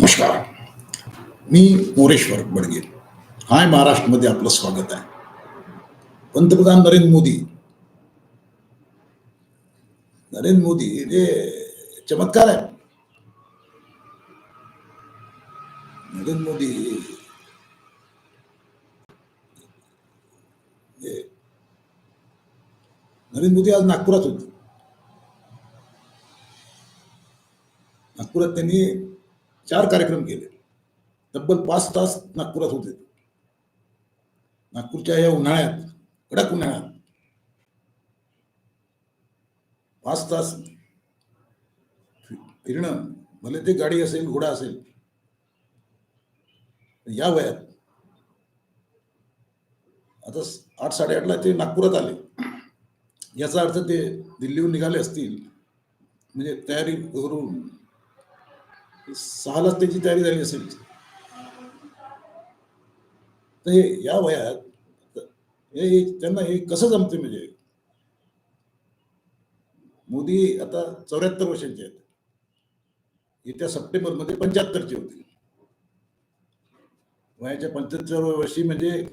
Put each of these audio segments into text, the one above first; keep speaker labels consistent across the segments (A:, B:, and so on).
A: नमस्कार. मी मोरेश्वर बडगे हाय महाराष्ट्रमध्ये आपलं स्वागत आहे. पंतप्रधान नरेंद्र मोदी. नरेंद्र मोदी हे चमत्कार आहे नरेंद्र मोदी नरेंद्र मोदी आज नागपुरात होते. नागपुरात त्यांनी चार कार्यक्रम केले. तब्बल पाच तास नागपुरात होते नागपूरच्या या उन्हाळ्यात कडक उन्हाळ्यात. पाच तास फिरणं भले ते गाडी असेल घोडा असेल या वयात आता आठ साडेआठला ते नागपुरात आले. याचा अर्थ ते दिल्लीहून निघाले असतील म्हणजे तयारी करून सहालाच त्याची तयारी झाली असेल. तर हे या वयात हे त्यांना हे कसं जमते म्हणजे? मोदी आता चौऱ्याहत्तर वर्षांचे आहेत. येत्या सप्टेंबरमध्ये पंच्याहत्तरचे होते. वयाच्या पंच्याहत्तर वर्षी म्हणजे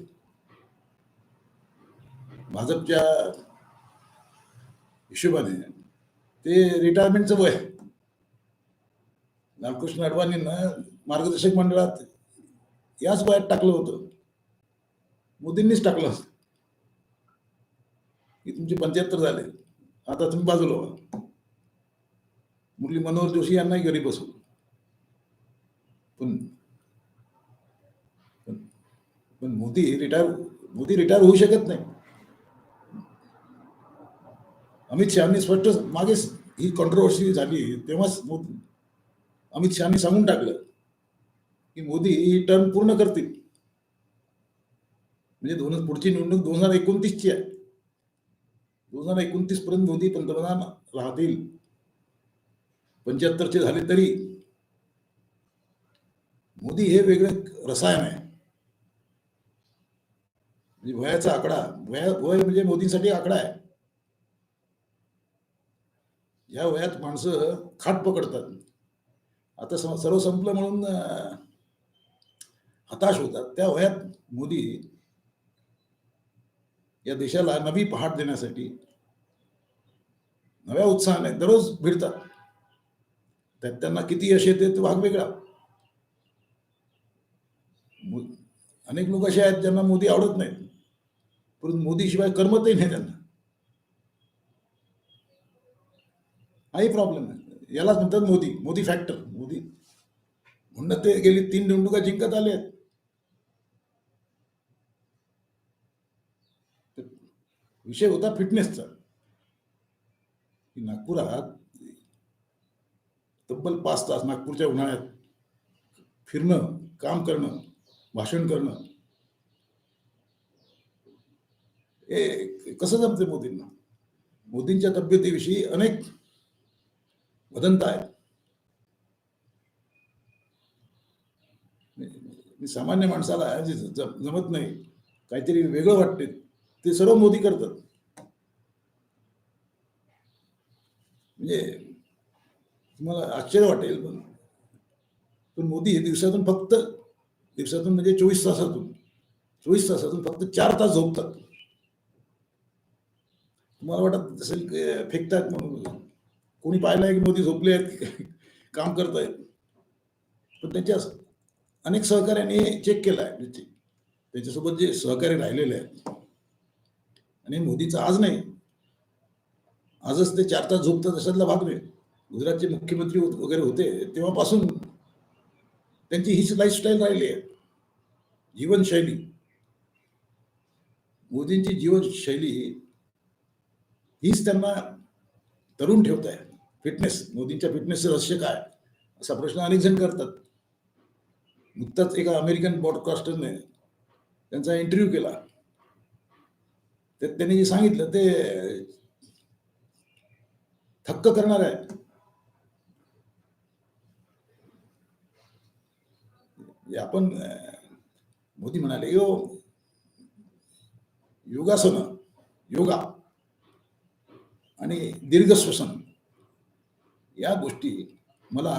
A: भाजपच्या हिशोबाने ते रिटायरमेंटचं वय आहे. लालकृष्ण अडवाणींना मार्गदर्शक मंडळात याच वयात टाकलं होतं. मोदींनीच टाकलं असतं. की तुमचे पंच्याहत्तर झाले. आता तुम्ही बाजूला व्हा मुरली मनोहर जोशी यांनाही घरी बसवलं. पण पण- पण मोदी रिटायर मोदी रिटायर होऊ शकत नाही. अमित शहानी स्पष्ट मागे ही कॉन्ट्रोवर्सी झाली. तेव्हाच मोदी अमित शहानी सांगून टाकलं की मोदी ही टर्म पूर्ण करतील. म्हणजे दोन पुढची निवडणूक दोन हजार एकोणतीसची आहे. दोन हजार एकोणतीस पर्यंत मोदी पंतप्रधान राहतील. पंच्याहत्तरचे झाले तरी मोदी हे वेगळं रसायन आहे. म्हणजे वयाचा आकडा वया वय म्हणजे मोदींसाठी आकडा आहे. या वयात माणसं खाट पकडतात. आता सम- सर्व संपलं म्हणून हताश होतात. त्या वयात मोदी या देशाला नवी पहाट देण्यासाठी नव्या उत्साहाने दररोज भिडतात. त्यात त्यांना किती यश येते तो भाग वेगळा. अनेक लोक असे आहेत ज्यांना मोदी आवडत नाहीत. परंतु मोदीशिवाय करमतही नाही त्यांना. हाही प्रॉब्लेम आहे यालाच म्हणतात मोदी मोदी फॅक्टर म्हणून ते गेली तीन निवडणुका जिंकत आले. आहेत विषय होता फिटनेसचा नागपुरात तब्बल पाच तास नागपूरच्या उन्हाळ्यात फिरणं काम करणं भाषण करणं. हे कसं जमते मोदींना? मोदींच्या तब्येतीविषयी अनेक वदंत आहे मी सामान्य माणसाला जे जमत नाही काहीतरी वेगळं वाटते ते सर्व मोदी करतात. म्हणजे तुम्हाला आश्चर्य वाटेल पण पण मोदी हे दिवसातून फक्त दिवसातून म्हणजे चोवीस तासातून चोवीस तासातून फक्त चार तास झोपतात. तुम्हाला वाटत असेल फेकतात म्हणून कोणी पाहिलं आहे की मोदी झोपले आहेत काम करतायत? पण त्यांच्या अनेक सहकार्याने चेक केला आहे. म्हणजे त्याच्यासोबत जे सहकार्य राहिलेले आहेत. आणि मोदीचं आज नाही. आजच ते चार तास झोपतात अशातला भाग नाही. गुजरातचे मुख्यमंत्री वगैरे होते तेव्हापासून त्यांची हीच लाईफस्टाईल राहिली आहे. जीवनशैली. मोदींची जीवनशैली हीच त्यांना तरुण ठेवत आहे फिटनेस मोदींच्या फिटनेसचं रहस्य काय? असा प्रश्न अनेक जण करतात. नुकताच एका अमेरिकन ब्रॉडकास्टरने त्यांचा इंटरव्ह्यू केला. तर त्यांनी जे सांगितलं ते थक्क करणार आहे आपण मोदी म्हणाले यो योगासन योगा आणि दीर्घ श्वसन या गोष्टी मला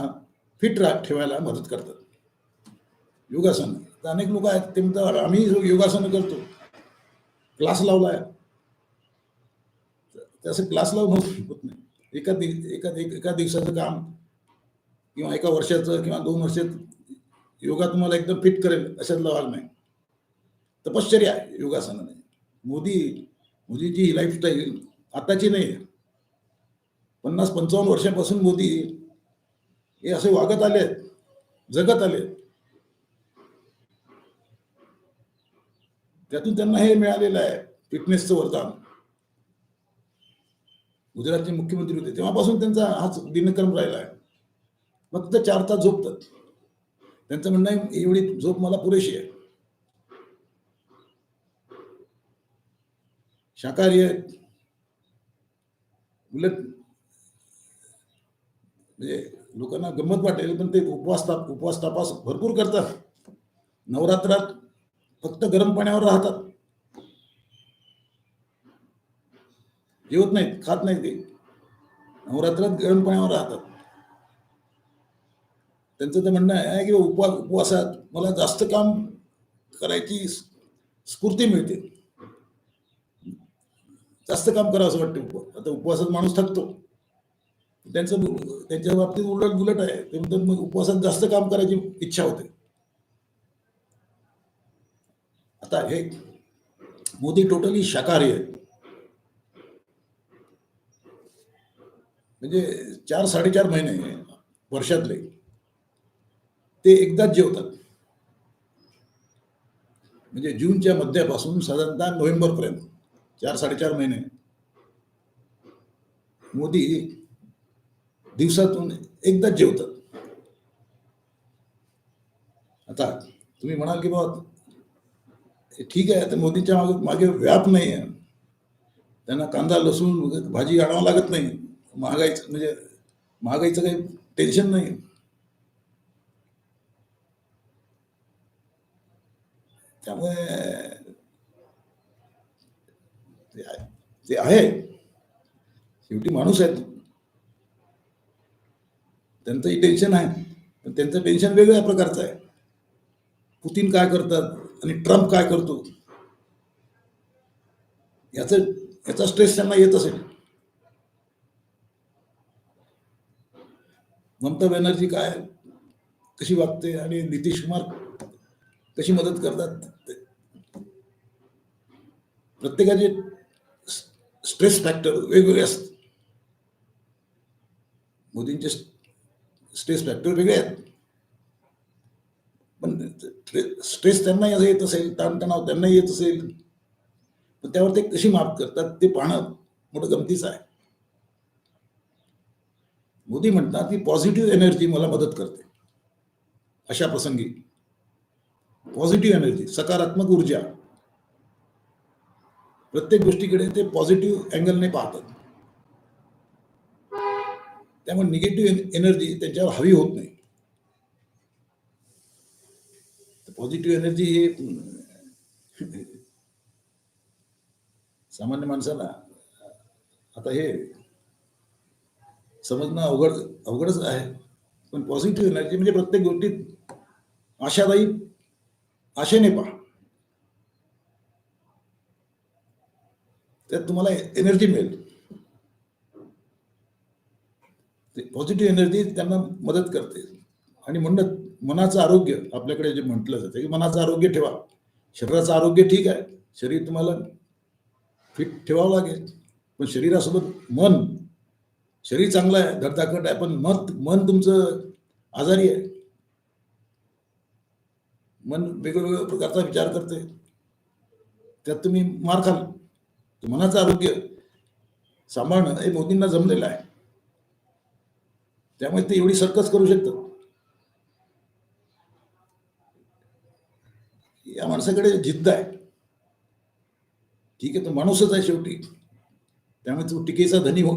A: फिट रा ठेवायला मदत करतात. योगासन. तर अनेक लोक आहेत ते म्हणतात आम्ही योगासन करतो क्लास लावलाय. त्याचं क्लास लावून होत नाही. एका दि एका एका दिवसाचं काम किंवा एका वर्षाचं किंवा दोन वर्षात योगा तुम्हाला एकदम फिट करेल अशातला भाग नाही. तपश्चर्या आहे योगासनाने. मोदी मोदीची ही लाईफस्टाईल आताची नाही आहे. पन्नास पंचावन्न वर्षापासून मोदी हे असे वागत आले आहेत जगत आले आहेत. त्यातून त्यांना हे मिळालेलं आहे फिटनेसचं वरदान. गुजरातचे मुख्यमंत्री होते तेव्हापासून त्यांचा हाच दिनक्रम राहिला आहे. फक्त चार तास झोपतात. त्यांचं म्हणणं आहे एवढी झोप मला पुरेशी आहे. शाकाहारी आहेत. उलट म्हणजे लोकांना गंमत वाटेल पण ते उपवास ताप उपवास तापास भरपूर करतात. नवरात्रात फक्त गरम पाण्यावर राहतात. जेवत नाहीत खात नाहीत ते. नवरात्रात गरम पाण्यावर राहतात. त्यांचं तर म्हणणं आहे की उपवास उपवासात मला जास्त काम करायची स्फूर्ती मिळते. जास्त काम करावं असं वाटतं उपवास आता उपवासात माणूस थकतो. त्यांचं त्यांच्या बाबतीत उलट उलट आहे. ते म्हणतात मग उपवासात जास्त काम करायची इच्छा होते. आता हे। मोदी टोटली शाकाहारी आहेत म्हणजे चार साडेचार महिने वर्षातले ते एकदाच जेवतात. म्हणजे जूनच्या मध्यापासून साधारणतः नोव्हेंबर पर्यंत चार साडेचार महिने. मोदी दिवसातून एकदाच जेवतात. आता तुम्ही म्हणाल की बाबा ठीक आहे तर मोदीच्या मागे मागे व्याप नाही आहे त्यांना कांदा लसूण भाजी आणावं लागत नाही. महागाईचं म्हणजे महागाईचं काही टेन्शन नाही त्यामुळे ते आहे ते आहे. शेवटी माणूस आहेत. त्यांचंही टेन्शन आहे. पण त्यांचं टेन्शन वेगळ्या प्रकारचं आहे. पुतीन काय करतात? आणि ट्रम्प काय करतो? याच याचा स्ट्रेस त्यांना येत असेल ममता बॅनर्जी काय कशी वागते आणि नितीश कुमार कशी मदत करतात? प्रत्येकाचे स्ट्रेस फॅक्टर वेगवेगळे असतात. मोदींचे स्ट्रेस फॅक्टर वेगळे आहेत. स्ट्रेस त्यांना येत असेल ताणतणाव त्यांना येत असेल पण त्यावर ते कशी माफ करतात ते पाहणं मोठं गमतीचं आहे. मोदी म्हणतात की पॉझिटिव्ह एनर्जी मला मदत करते. अशा प्रसंगी पॉझिटिव्ह एनर्जी सकारात्मक ऊर्जा प्रत्येक गोष्टीकडे ते पॉझिटिव्ह अँगलने पाहतात. त्यामुळे निगेटिव्ह एनर्जी त्यांच्यावर हवी होत नाही. पॉझिटिव्ह एनर्जी हे सामान्य माणसाला आता हे समजणं अवघड अवघडच आहे. पण पॉझिटिव्ह एनर्जी म्हणजे प्रत्येक गोष्टीत आशादायी आशेने पहा. त्यात तुम्हाला एनर्जी मिळेल. ते पॉझिटिव्ह एनर्जी त्यांना मदत करते. आणि म्हणणं मनाचं आरोग्य आपल्याकडे जे म्हटलं जातं की मनाचं आरोग्य ठेवा. शरीराचं आरोग्य ठीक आहे शरीर तुम्हाला फिट ठेवावं लागेल. पण शरीरासोबत मन शरीर चांगलं आहे धडधाकट आहे पण मत मन तुमचं आजारी आहे. मन वेगवेगळ्या प्रकारचा विचार करते. त्यात तुम्ही मार खाल. मनाचं आरोग्य सांभाळणं हे मोदींना जमलेलं आहे. त्यामुळे ते एवढी सर्कस करू शकतात. या माणसाकडे जिद्द आहे. ठीक आहे तो माणूसच आहे शेवटी. त्यामुळे तो टीकेचा धनी हो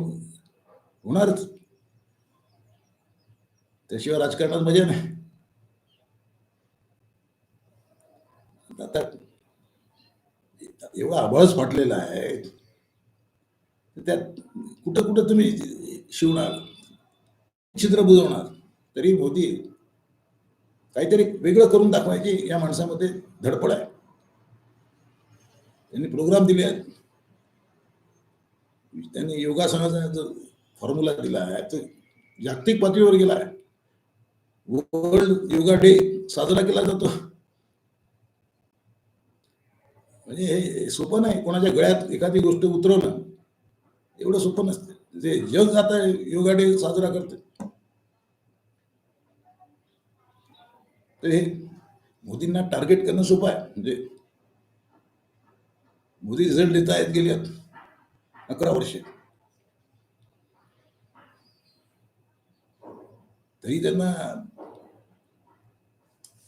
A: होणारच. त्याशिवाय राजकारणात मजा नाही. आता एवढा आभाळच फाटलेला आहे. त्यात कुठं कुठं तुम्ही शिवणार? छिद्र बुजवणार? तरी मोदी काहीतरी वेगळं करून दाखवायची या माणसामध्ये धडपड आहे. त्यांनी प्रोग्राम दिले आहेत. त्यांनी योगासनाचा जो फॉर्म्युला दिला आहे तो जागतिक पातळीवर गेला आहे. वर्ल्ड योगा डे साजरा केला जातो. म्हणजे हे सोपं नाही कोणाच्या गळ्यात एखादी गोष्ट उतरवणं एवढं सोपं नसतं. जे जग आता योगा डे साजरा करते तर हे मोदींना टार्गेट करणं सोपं आहे. म्हणजे मोदी रिझल्ट देत आहेत गेले अकरा वर्षे. तरी त्यांना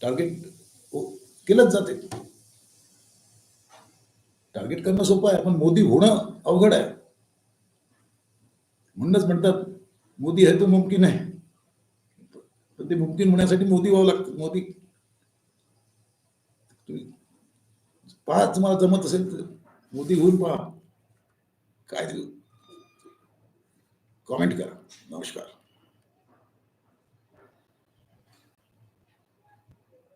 A: टार्गेट हो, केलंच जाते. टार्गेट करणं सोपं आहे पण मोदी होणं अवघड आहे. म्हणूनच म्हणतात मोदी है तो मुमकिन आहे. तर ते मुमकिन होण्यासाठी मोदी व्हावं लागतं मोदी. तुम्ही पहा तुम्हाला जमत असेल तर मोदी होऊन पहा. काय कॉमेंट करा. नमस्कार.